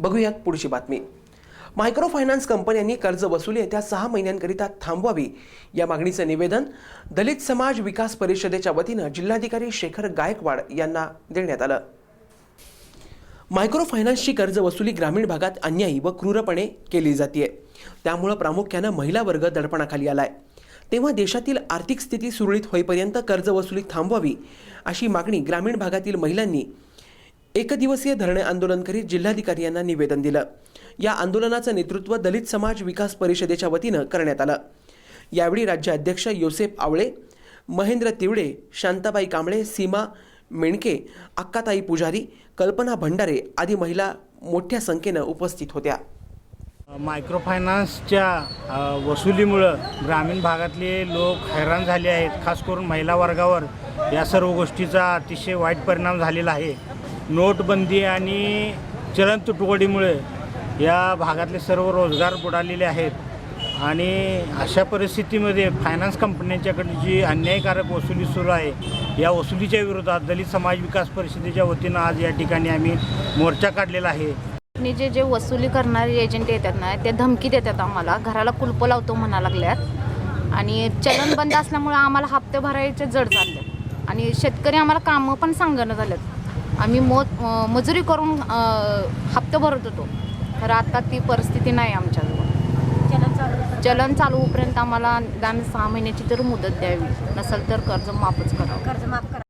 बघूयात पुढची बातमी. मायक्रो फायनान्स कंपन्यांनी कर्ज वसुली येत्या सहा महिन्यांकरिता थांबवावी. या मागणीचं निवेदन दलित समाज विकास परिषदेच्या वतीनं जिल्हाधिकारी शेखर गायकवाड यांना देण्यात आलं. मायक्रो फायनान्सची कर्ज वसुली ग्रामीण भागात अन्यायी व क्रूरपणे केली जाते त्यामुळं प्रामुख्यानं महिला वर्ग दडपणाखाली आलाय. तेव्हा देशातील आर्थिक स्थिती सुरळीत होईपर्यंत कर्ज वसुली थांबवावी अशी मागणी ग्रामीण भागातील महिलांनी एकदिवसीय धरणे आंदोलन करीत जिल्हाधिकारी यांना निवेदन दिलं. या आंदोलनाचं नेतृत्व दलित समाज विकास परिषदेच्या वतीनं करण्यात आलं. यावेळी राज्य अध्यक्ष योसेफ आवळे महेंद्र तिवडे शांताबाई कांबळे सीमा मेणके अक्काताई पुजारी कल्पना भंडारे आदी महिला मोठ्या संख्येनं उपस्थित होत्या. मायक्रो फायनान्सच्या वसुलीमुळं ग्रामीण भागातले लोक हैराण झाले आहेत. खास करून महिला वर्गावर या सर्व गोष्टीचा अतिशय वाईट परिणाम झालेला आहे. नोटबंदी आणि चलन तुटवडीमुळे या भागातले सर्व रोजगार बुडालेले आहेत. आणि अशा परिस्थितीमध्ये फायनान्स कंपन्यांच्याकडे जी अन्यायकारक वसुली सुरू आहे या वसुलीच्या विरोधात दलित समाज विकास परिषदेच्या वतीनं आज या ठिकाणी आम्ही मोर्चा काढलेला आहे. आणि जे जे वसुली करणारे एजंट येतात ना ते धमकी देतात आम्हाला. घराला कुलपं लावतो म्हणा लागल्यात. आणि चलन बंद असल्यामुळे आम्हाला हप्ते भरायचे जड चालले आणि शेतकरी आम्हाला कामं पण सांगणं झालेत. आम्ही मो मजुरी करून हप्ते भरत होतो. तर आता ती परिस्थिती नाही आमच्याजवळ. चलन चालू होईपर्यंत आम्हाला सहा महिन्याची तर मुदत द्यावी. नसेल तर कर्ज माफच करावं. कर्ज माफ करा.